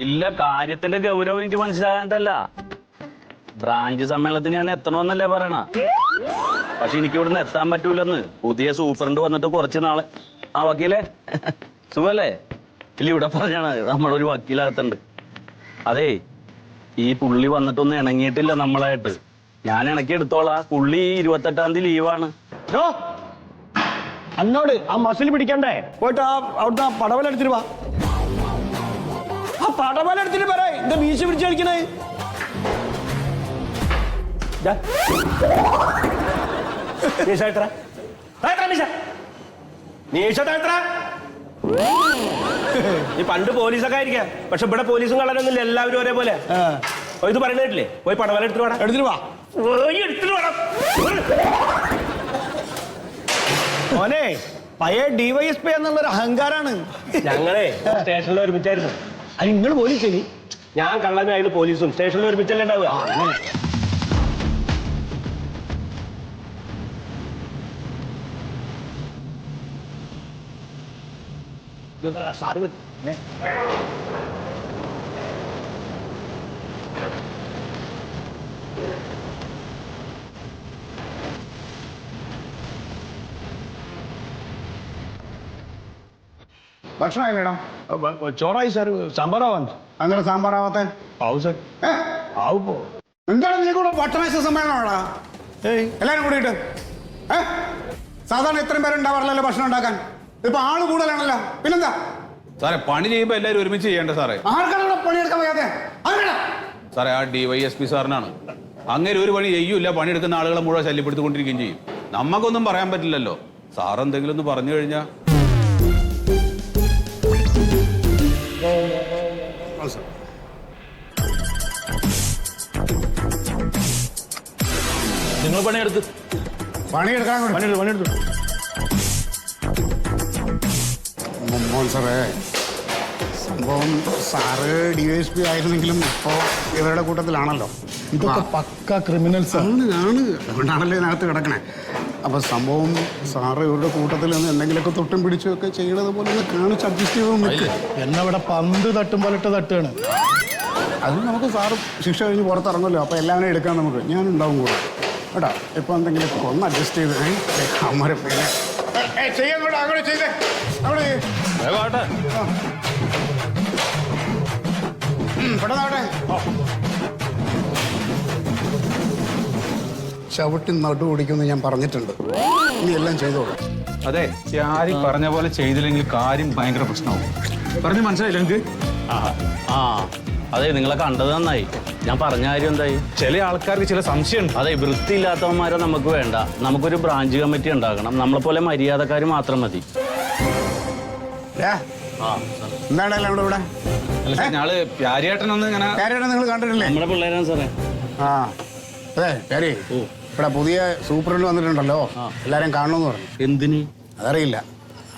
ഇല്ല കാര്യത്തിന്റെ ഗൗരവം എനിക്ക് മനസ്സിലാകാണ്ടല്ല ബ്രാഞ്ച് സമ്മേളനത്തിന് ഞാൻ എത്തണമെന്നല്ലേ പറയണ. പക്ഷെ എനിക്ക് ഇവിടുന്ന് എത്താൻ പറ്റൂലെന്ന്. പുതിയ സൂപ്രണ്ട് വന്നിട്ട് കുറച്ച് നാളെ. ആ വക്കീലേ? സുഖല്ലേ? ഇല്ല ഇവിടെ പറഞ്ഞാണ്. നമ്മളൊരു വക്കീലകത്തുണ്ട്. അതേ ഈ പുള്ളി വന്നിട്ടൊന്നും ഇണങ്ങിയിട്ടില്ല നമ്മളായിട്ട്. ഞാൻ ഇണക്കി എടുത്തോളാം. പുള്ളി ഇരുപത്തെട്ടാം തീയതി ലീവാണ്. അന്നോട് ആ മസിൽ പിടിക്കണ്ടേ? പോയിട്ട് ആ അവിടുത്തെ പടവലെടുത്തിട്ട് വാ. പടവല എടുത്തിട്ട് പറ എന്താ വീശ പിടിച്ച് കളിക്കണേ? നീ പണ്ട് പോലീസൊക്കെ ആയിരിക്കാം. പക്ഷെ ഇവിടെ പോലീസും കളരൊന്നുമില്ല എല്ലാവരും ഒരേപോലെ. ഇത് പറയണ കേട്ടില്ലേ? പോയി പടവല എടുത്തിട്ട് വേണം എടുത്തിട്ട് വാ. പോയി എടുത്തിട്ട് വേണം മോനെ പഴയ ഡിവൈഎസ്പി എന്നുള്ളൊരു അഹങ്കാരാണ്. ഞങ്ങളെ സ്റ്റേഷനിൽ ഒരുമിച്ചായിരുന്നു. അത് നിങ്ങൾ പോലീസ് ഞാൻ കള്ളനായത് പോലീസും സ്റ്റേഷനിൽ ഒരുമിച്ചല്ലേ ഉണ്ടാവുക. സാറ് ഭക്ഷണമായി മേഡം. ചോറായി സാർ സാമ്പാറാവാൻ. അങ്ങനെ സാമ്പാറാവാത്ത? ആവും സാർ. ആവുമ്പോ പോ. എന്താണ് നീ കൂടെ ഭക്ഷണ സമ്മേളനമാണോ? ഏയ്. എല്ലാരും കൂടിയിട്ട്. ഏ? സാധാരണ ഇത്രയും പേരുണ്ടാവാറില്ലല്ലോ ഭക്ഷണം ഉണ്ടാക്കാൻ. ഇപ്പൊ ആൾ കൂടുതലാണല്ലോ. പിന്നെന്താ? സാറേ പണി ചെയ്യുമ്പോ എല്ലാരും ഒരുമിച്ച് ചെയ്യണ്ടേ സാറേ. ആർക്കാണ് പണിയെടുക്കാൻ വയ്യാതെ സാറേ ആ ഡി വൈ എസ് പി സാറിനാണ്. അങ്ങനെ ഒരു പണി ചെയ്യൂല പണിയെടുക്കുന്ന ആളുകളെ മുഴുവൻ ശല്യപ്പെടുത്തിക്കൊണ്ടിരിക്കുകയും ചെയ്യും. നമുക്കൊന്നും പറയാൻ പറ്റില്ലല്ലോ. സാർ എന്തെങ്കിലും ഒന്ന് പറഞ്ഞു കഴിഞ്ഞാൽ നിങ്ങൾ പണിയെടുത്ത് പണിയെടുക്കാൻ കൂടി പണിയെടുത്ത് പണിയെടുത്തു മോൻ സാറേ സംഭവം സാറ് ഡി എസ് പി ആയിരുന്നെങ്കിലും ഇപ്പോ ഇവരുടെ കൂട്ടത്തിലാണല്ലോ. ഇതൊക്കെ പക്ക ക്രിമിനൽസ് ആണ് ആണ്. അതുകൊണ്ടാണല്ലോ ഇതിനകത്ത് കിടക്കണേ. അപ്പൊ സംഭവം സാറ് ഇവരുടെ കൂട്ടത്തിൽ നിന്ന് എന്തെങ്കിലുമൊക്കെ തൊട്ടും പിടിച്ചൊക്കെ ഒക്കെ ചെയ്യണത് പോലെ ഒന്ന് കാണിച്ച് അഡ്ജസ്റ്റ് ചെയ്ത് എന്നെ എന്നവിടെ പന്ത് തട്ടും പോലിട്ട് തട്ടാണ്. അത് നമുക്ക് സാറ് ശിക്ഷ കഴിഞ്ഞ് പുറത്തിറങ്ങുമല്ലോ. അപ്പോൾ എല്ലാവരും എടുക്കാം നമുക്ക്. ഞാനുണ്ടാവും കൂടെ. കേട്ടോ? ഇപ്പൊ എന്തെങ്കിലും ഒന്ന് അഡ്ജസ്റ്റ് ചെയ്ത്. ഏ, പിന്നെ ചെയ്യാൻ കൂടെ അങ്ങോട്ട് ചെയ്തേ. അവിടെ. പെട്ടെന്നാവട്ടെ ചവിട്ടി നടു ഓടിക്കുമെന്ന് ഞാൻ പറഞ്ഞിട്ടുണ്ട്. ഇനി എല്ലാം ചെയ്തോളൂ. അതെ ആരും പറഞ്ഞ പോലെ ചെയ്തില്ലെങ്കിൽ കാര്യം ഭയങ്കര പ്രശ്നമാവും. പറഞ്ഞു മനസ്സിലായില്ല നിങ്ങൾക്ക് ആ അതെ നിങ്ങളെ കണ്ടത് നന്നായി. ഞാൻ പറഞ്ഞ കാര്യം എന്തായി? ചില ആൾക്കാർക്ക് ചില സംശയം അതെ വൃത്തിയില്ലാത്തവന്മാരെ നമുക്ക് വേണ്ട. നമുക്കൊരു ബ്രാഞ്ച് കമ്മിറ്റി ഉണ്ടാക്കണം നമ്മളെ പോലെ മര്യാദക്കാർ മാത്രം മതി. ഏ, ആ എന്താണ് എല്ലാം കൂടെ ഇവിടെ? അല്ല സാർ ഞങ്ങൾ പ്യാരിയേട്ടനൊന്ന് ഇങ്ങനെ നിങ്ങൾ കണ്ടിട്ടില്ലേ? നമ്മുടെ പിള്ളേരാണ് സാറേ. ആ അതെ കാരി ഇവിടെ പുതിയ സൂപ്രണ്ട് വന്നിട്ടുണ്ടല്ലോ. എല്ലാരും കാണണമെന്ന് പറഞ്ഞു. എന്തിന്? അതറിയില്ല.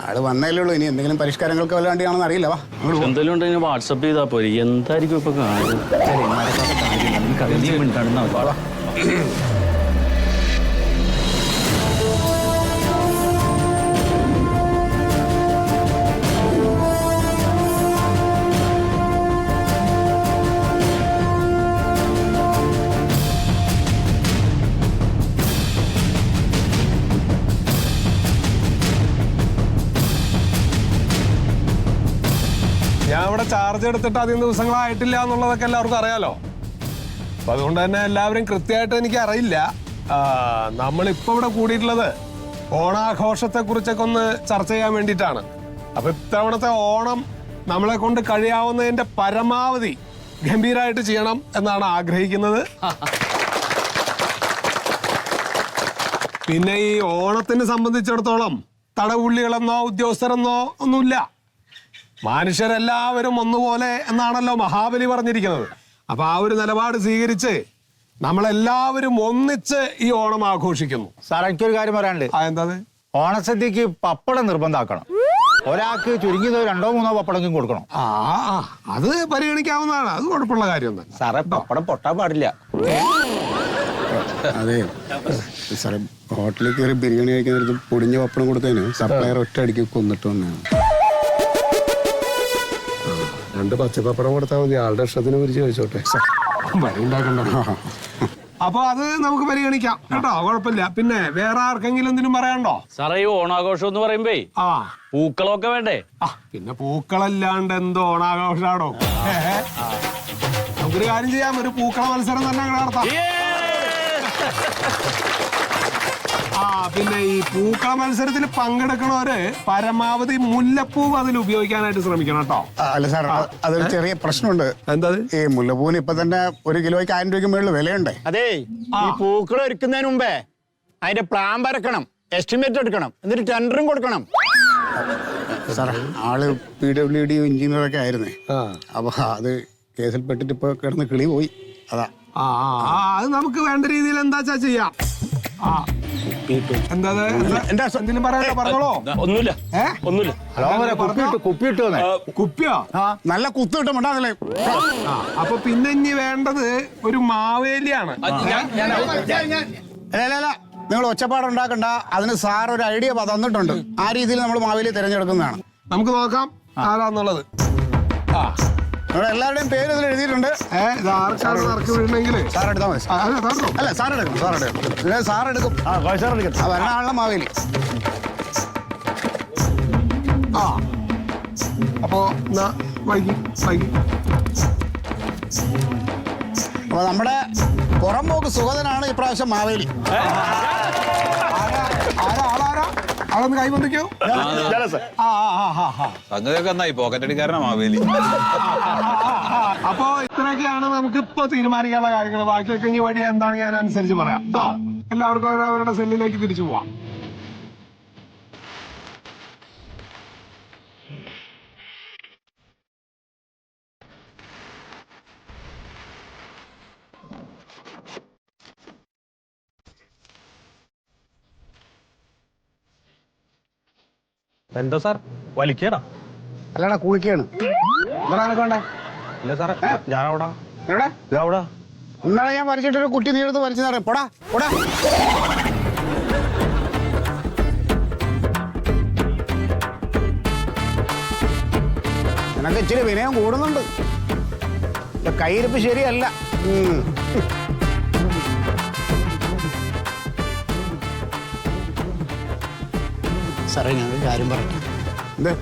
ആൾ വന്നേലേ ഉള്ളൂ. ഇനി എന്തെങ്കിലും പരിഷ്കാരങ്ങൾക്ക് വല്ല വേണ്ടിയാണെന്ന് അറിയില്ല. വാ. എന്തെങ്കിലും ഉണ്ടെങ്കിൽ വാട്സപ്പ് ചെയ്താൽ പോരെ. എന്തായിരിക്കും ഇപ്പൊ കാര്യം ഞാൻ ഇവിടെ ചാർജ് എടുത്തിട്ട് അധികം ദിവസങ്ങളായിട്ടില്ല എന്നുള്ളതൊക്കെ എല്ലാവർക്കും അറിയാലോ. അപ്പൊ അതുകൊണ്ട് തന്നെ എല്ലാവരും കൃത്യമായിട്ട് എനിക്ക് അറിയില്ല. ആ, നമ്മളിപ്പോ ഇവിടെ കൂടിയിട്ടുള്ളത് ഓണാഘോഷത്തെ കുറിച്ചൊക്കെ ഒന്ന് ചർച്ച ചെയ്യാൻ വേണ്ടിയിട്ടാണ്. അപ്പൊ ഇത്തവണത്തെ ഓണം നമ്മളെ കൊണ്ട് കഴിയാവുന്നതിന്റെ പരമാവധി ഗംഭീരമായിട്ട് ചെയ്യണം എന്നാണ് ആഗ്രഹിക്കുന്നത്. പിന്നെ ഈ ഓണത്തിനെ സംബന്ധിച്ചിടത്തോളം തടവുള്ളികളെന്നോ ഉദ്യോഗസ്ഥരെന്നോ ഒന്നുമില്ല. മനുഷ്യരെല്ലാവരും ഒന്നുപോലെ എന്നാണല്ലോ മഹാബലി പറഞ്ഞിരിക്കുന്നത്. അപ്പൊ ആ ഒരു നിലപാട് സ്വീകരിച്ച് നമ്മളെല്ലാവരും ഒന്നിച്ച് ഈ ഓണം ആഘോഷിക്കുന്നു. സാർ എനിക്കൊരു കാര്യം പറയാനുണ്ട്. ആ എന്താ ഓണസദ്യക്ക് പപ്പടം നിർബന്ധമാക്കണം ഒരാൾക്ക് ചുരുങ്ങിയത് രണ്ടോ മൂന്നോ പപ്പടം കൊടുക്കണം. ആ അത് പരിഗണിക്കാവുന്നതാണ്. അത് കുഴപ്പമുള്ള കാര്യം സാറേ പപ്പടം പൊട്ടാൻ പാടില്ല. അതെ. സാറേ ഹോട്ടലിൽ കയറി ബിരിയാണി കഴിക്കുന്ന പൊടിഞ്ഞ പപ്പടം കൊടുത്തതിന് സപ്ലയർ ഒറ്റ അടിക്ക് കൊന്നിട്ട് വന്നതാണ്. രണ്ട് പച്ചപ്പപ്പടം കൊടുത്താൽ മതി. ആളുടെ ഇഷ്ടത്തിന് കുറിച്ച് ചോദിച്ചോട്ടെ വഴി ഉണ്ടാക്കണ്ട അപ്പൊ അത് നമുക്ക് പരിഗണിക്കാം. കേട്ടോ? കുഴപ്പമില്ല. പിന്നെ വേറെ ആർക്കെങ്കിലും എന്തിനും പറയാണ്ടോ സാറേ ഈ ഓണാഘോഷം എന്ന് പറയുമ്പേ ആ. പൂക്കളൊക്കെ വേണ്ടേ? ആ പിന്നെ പൂക്കളല്ലാണ്ട് എന്തോ ഓണാഘോഷാണോ? നമുക്കൊരു കാര്യം ചെയ്യാം. ഒരു പൂക്കള മത്സരം തന്നെ നടത്താം. ആ പിന്നെ ഈ പൂക്കള മത്സരത്തിൽ പങ്കെടുക്കണവര് പരമാവധി മുല്ലപ്പൂ അതിൽ ഉപയോഗിക്കാനായിട്ട് ശ്രമിക്കണം കേട്ടോ. അല്ല സാർ അതൊരു ചെറിയ പ്രശ്നമുണ്ട്. എന്താ ഈ മുല്ലപ്പൂവിന് ഇപ്പൊ തന്നെ ഒരു കിലോയ്ക്ക് ആയിരം രൂപയ്ക്ക് മുകളിൽ വിലയുണ്ട്. അതെ ഈ പൂക്കൾ ഒരുക്കുന്നതിന് മുമ്പേ അതിന്റെ പ്ലാൻ വരക്കണം എസ്റ്റിമേറ്റ് എടുക്കണം എന്നിട്ട് ടെൻഡറും കൊടുക്കണം. സാർ ആൾ പി ഡബ്ല്യു ഡി എഞ്ചിനീയറൊക്കെ ആയിരുന്നേ. ആ. അപ്പൊ അത് കേസിൽ പെട്ടിട്ട് ഇപ്പൊ കിടന്ന് കിളി പോയി. അതാ. ആ അത് നമുക്ക് വേണ്ട രീതിയിൽ എന്താ വെച്ചാ ചെയ്യാം. ആ. എന്താ എന്താ- എന്താ എന്തെങ്കിലും പറയാനോ? പറഞ്ഞോളോ. ഒന്നുമില്ല. ഒന്നുമില്ല. കുപ്പിയിട്ട് കുപ്പി ഇട്ടു കുപ്പി കുപ്പിയോ? നല്ല കുത്തു ആ അപ്പൊ പിന്നെ ഇനി വേണ്ടത് ഒരു മാവേലിയാണ്. നിങ്ങൾ ഒച്ചപ്പാട് ഉണ്ടാക്കണ്ട. അതിന് സാർ ഒരു ഐഡിയ തന്നിട്ടുണ്ട്. ആ രീതിയിൽ നമ്മൾ മാവേലി തിരഞ്ഞെടുക്കുന്നതാണ്. നമുക്ക് നോക്കാം. ആരാന്നുള്ളത്? ആ. ഇവിടെ എല്ലാവരുടെയും പേര് ഇതിൽ എഴുതിയിട്ടുണ്ട്. ഇത് ആർക്കാണ് ഇറക്കി വിടണമെങ്കിൽ സാർ എടുത്താൽ മതി. അല്ല സാർ എടുക്കും സാർ എടുക്കും. ഇതിലെ സാർ എടുക്കും. ആ കോഴിസാർ എടുക്കട്ടെ. ആ വരണ ആളുടെ മാവേലി. ആ. അപ്പോ എന്നാ വൈകി വൈകി. അപ്പൊ നമ്മുടെ പുറംപോക്ക് സുഗതനാണ് ഇപ്രാവശ്യം മാവേലി. ആളൊന്ന് കൈ ബന്ധിക്കോ ആ ആ ആ. ആ സംഗതിയൊക്കെ എന്നായി പോക്കറ്റ് അടിക്കാരനാ മാവേലി. അപ്പോ ഇത്രയൊക്കെയാണ് നമുക്ക് ഇപ്പൊ തീരുമാനിക്കാനുള്ള കാര്യങ്ങൾ ബാക്കിയൊക്കെ ഇനി വഴി എന്താണ് ഞാൻ അനുസരിച്ച് പറയാം. ട്ടോ. എല്ലാവർക്കും അവരവരുടെ സെല്ലിലേക്ക് തിരിച്ചു പോവാം. എന്താ സാർ? വലിക്കടാ. അല്ലടാ കുളിക്കാണ്. ഇല്ല സാറേ ഞാൻ അവിടെ എവിടെ? അവിടെ ഇന്നലെ ഞാൻ വരച്ചിട്ടൊരു കുട്ടി നീടുത്ത് വരച്ചു തരാം പോടാ പോടാ. നിനക്ക് ഇച്ചിരി വിനയം കൂടുന്നുണ്ട്. കയ്യിരിപ്പ് ശരിയല്ല. ഉം. സാറേ ഞങ്ങൾ കാര്യം പറഞ്ഞു എന്തേ?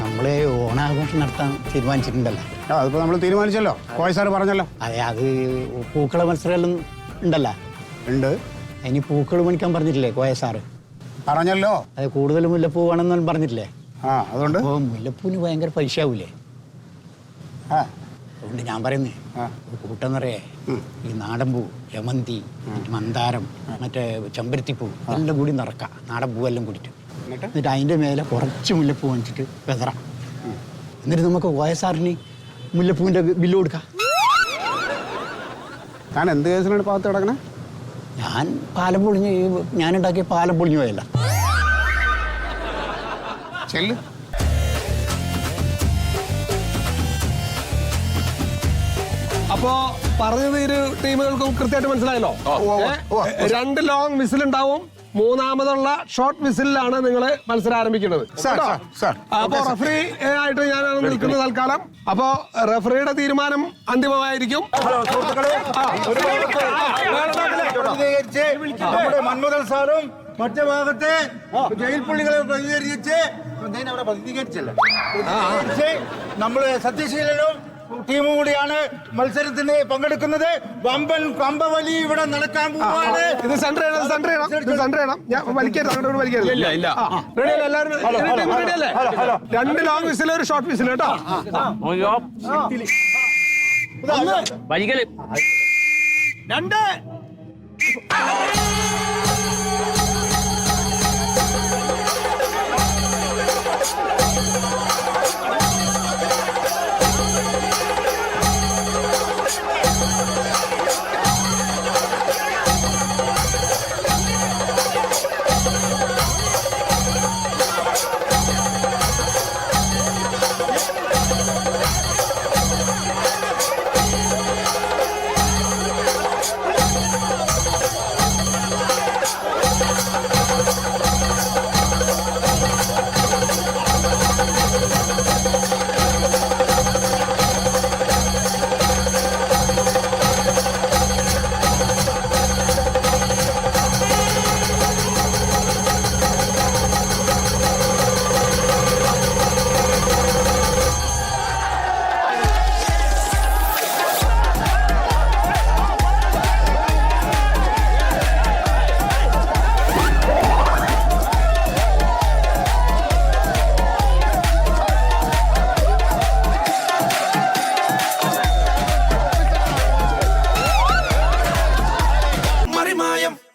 നമ്മളെ ഓണാഘോഷം നടത്താൻ തീരുമാനിച്ചിട്ടുണ്ടല്ലോ. ആ അതിപ്പോ നമ്മൾ തീരുമാനിച്ചല്ലോ. കോയ സാറ് പറഞ്ഞല്ലോ. അതെ അത് പൂക്കള മത്സരമെല്ലാം ഉണ്ടല്ലോ. ഉണ്ട്. അതിന് പൂക്കൾ മണിക്കാൻ പറഞ്ഞിട്ടില്ലേ കോയ സാറ്? പറഞ്ഞല്ലോ. അത് കൂടുതൽ മുല്ലപ്പൂ വേണമെന്നും പറഞ്ഞിട്ടില്ലേ? ആ അതുകൊണ്ട്? അപ്പോൾ മുല്ലപ്പൂവിന് ഭയങ്കര പൈസ ആവൂലേ ആ. അതുകൊണ്ട് ഞാൻ പറയുന്നേ ആ. ഒരു കൂട്ടം നിറയെ ഈ നാടൻ പൂ ജമന്തി മന്ദാരം മറ്റേ ചെമ്പരത്തിപ്പൂ എല്ലാം കൂടി നിറക്കാം. നാടൻ പൂവെല്ലാം കൂടിയിട്ട്. എന്നിട്ട്? അതിന്റെ മേലെ കുറച്ച് മുല്ലപ്പൂ വാങ്ങിച്ചിട്ട് വെതറാം. എന്നിട്ട് നമുക്ക് വയസ്സാറിന് സാറിന് മുല്ലപ്പൂവിന്റെ ബില്ല് കൊടുക്കാം. എന്ത് കേസിനാണ് പാത്ത് കിടക്കണേ? ഞാൻ പാലം പൊളിഞ്ഞ് ഞാനുണ്ടാക്കിയ പാലം പൊളിഞ്ഞു പോയല്ല. ചെല്ലു. അപ്പോ പറഞ്ഞത് ഇരു ടീമുകൾക്കും കൃത്യമായിട്ട് മനസ്സിലായല്ലോ? രണ്ട് ലോങ് മിസിൽ ഉണ്ടാവും മൂന്നാമതുള്ള ഷോർട്ട് വിസിലാണ് നിങ്ങൾ മത്സരം ആരംഭിക്കുന്നത് സാർ, കേട്ടോ? Sir, sir. അപ്പോ റഫറി ആയിട്ട് ഞാൻ നിൽക്കുന്നത് തൽക്കാലം. അപ്പോ റഫറിയുടെ തീരുമാനം അന്തിമമായിരിക്കും. നമ്മുടെ മന്മഥൻ സാറും മറ്റു ഭാഗത്തെ ജയിൽ പുള്ളികളെ പ്രതികരിച്ച് അവിടെ പ്രതികരിച്ചല്ല പ്രതികരിച്ച് നമ്മൾ സത്യശീലനും ടീമും കൂടിയാണ് മത്സരത്തിന് പങ്കെടുക്കുന്നത്. വമ്പൻ പമ്പവലി ഇവിടെ നടക്കാൻ പോവാണ്. ഇത് സെന്റർ ചെയ്യണം സെന്റർ ചെയ്യണം ഇത് സെന്റർ ചെയ്യണം. ഞാൻ വലിക്കരുത് അങ്ങോട്ട് വലിക്കരുത്. ഇല്ല ഇല്ല. റെഡി അല്ലേ എല്ലാവരും? റെഡി അല്ലേ? രണ്ട് ലോങ് വിസിൽ ഒരു ഷോർട്ട് വിസിൽ കേട്ടോ. രണ്ട്.